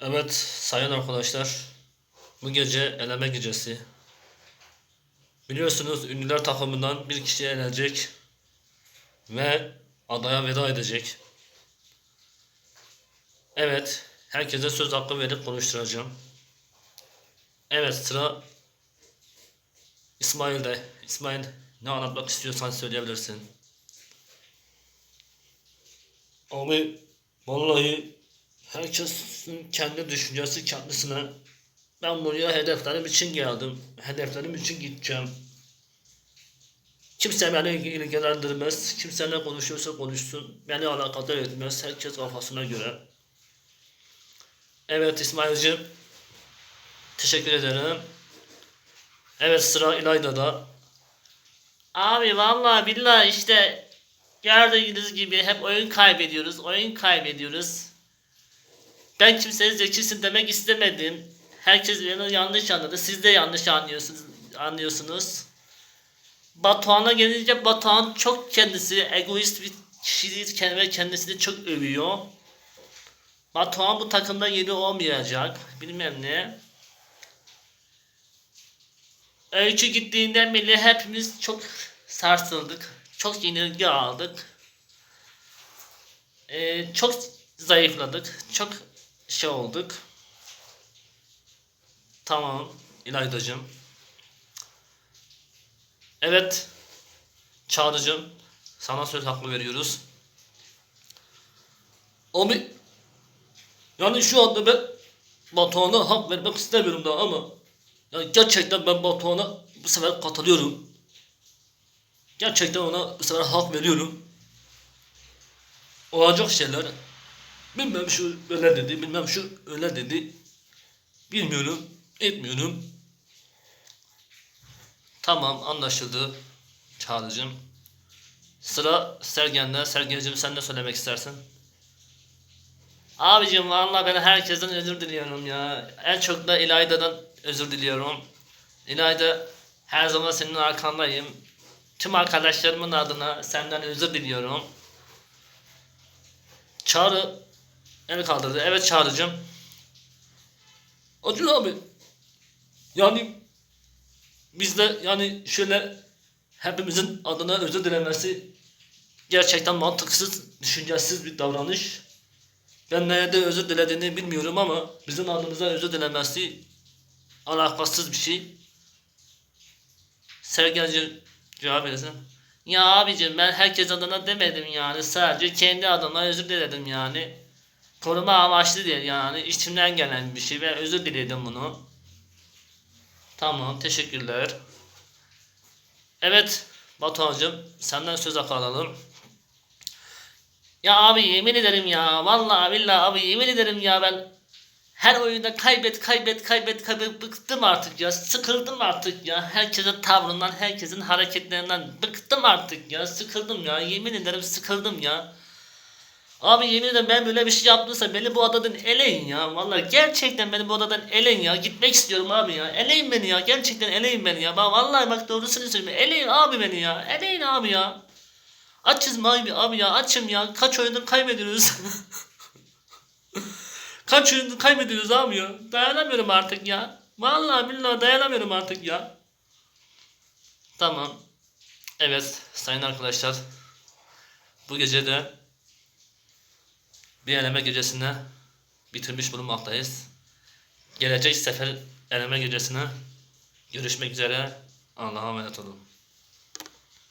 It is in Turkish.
Evet sayın arkadaşlar. Bu gece eleme gecesi. Biliyorsunuz ünlüler takımından bir kişi elenecek. Ve adaya veda edecek. Evet. Herkese söz hakkı verip konuşturacağım. Evet sıra İsmail'de. İsmail ne anlatmak istiyorsan söyleyebilirsin. Abi vallahi herkesin kendi düşüncesi kendisine. Ben buraya hedeflerim için geldim. Hedeflerim için gideceğim. Kimse beni ilgilendirmez. Kimse ne konuşuyorsa konuşsun. Beni alakadar etmez. Herkes kafasına göre. Evet İsmail'cim. Teşekkür ederim. Evet sıra İlayda'da. Abi vallahi billahi işte gördüğünüz gibi hep oyun kaybediyoruz. Oyun kaybediyoruz. Ben kimseye zekisin demek istemedim. Herkes beni yanlış anladı. Siz de yanlış anlıyorsunuz. anlıyorsunuz. Batuhan'a gelince Batuhan çok kendisi egoist bir kişidir ve kendisini çok övüyor. Batuhan bu takımda yeri olmayacak. Bilmem ne. Öykü gittiğinden beri hepimiz çok sarsıldık. Çok yenilgi aldık. Ee, çok zayıfladık. Çok şey olduk. Tamam İlaydacığım. Evet Çağrı'cığım sana söz hakkı veriyoruz. Abi yani şu anda ben Batuhan'a hak vermek istemiyorum daha ama yani gerçekten ben Batuhan'a bu sefer katılıyorum. Gerçekten ona bu sefer hak veriyorum. Olacak şeyler. Bilmem şu öyle dedi, bilmem şu öyle dedi. Bilmiyorum, etmiyorum. Tamam anlaşıldı Çağrı'cığım. Sıra Sergen'de. Sergen'cim sen ne söylemek istersin? Abicim vallahi ben herkesten özür diliyorum ya. En çok da İlayda'dan özür diliyorum. İlayda her zaman senin arkandayım. Tüm arkadaşlarımın adına senden özür diliyorum. Çağrı el kaldırdı. Evet Çağrı'cığım. Acun abi. Yani biz de yani şöyle hepimizin adına özür dilemesi gerçekten mantıksız, düşüncesiz bir davranış. Ben nerede özür dilediğini bilmiyorum ama bizim adımıza özür dilemesi alakasız bir şey. Sergenci cevap verirsin. Ya abicim ben herkes adına demedim yani. Sadece kendi adıma özür diledim yani. Koruma amaçlı değil yani. içimden gelen bir şey ve özür diledim bunu. Tamam teşekkürler. Evet Batuhan'cığım senden söz hakkı alalım. Ya abi yemin ederim ya. Vallahi billahi abi yemin ederim ya ben her oyunda kaybet kaybet kaybet kaybet bıktım artık ya. Sıkıldım artık ya. Herkesin tavrından, herkesin hareketlerinden bıktım artık ya. Sıkıldım ya. Yemin ederim sıkıldım ya. Abi yemin ederim ben böyle bir şey yaptıysa beni bu adadan eleyin ya. Vallahi gerçekten beni bu adadan eleyin ya. Gitmek istiyorum abi ya. Eleyin beni ya. Gerçekten eleyin beni ya. Bak vallahi bak doğrusunu söyleyeyim. Eleyin abi beni ya. Eleyin abi ya. Açız abi, abi ya açım ya. Kaç oyundur kaybediyoruz. Kaç oyundur kaybediyoruz abi ya. Dayanamıyorum artık ya. Vallahi billahi dayanamıyorum artık ya. Tamam. Evet sayın arkadaşlar. Bu gece de bir eleme gecesini bitirmiş bulunmaktayız. Gelecek sefer eleme gecesine görüşmek üzere. Allah'a emanet olun.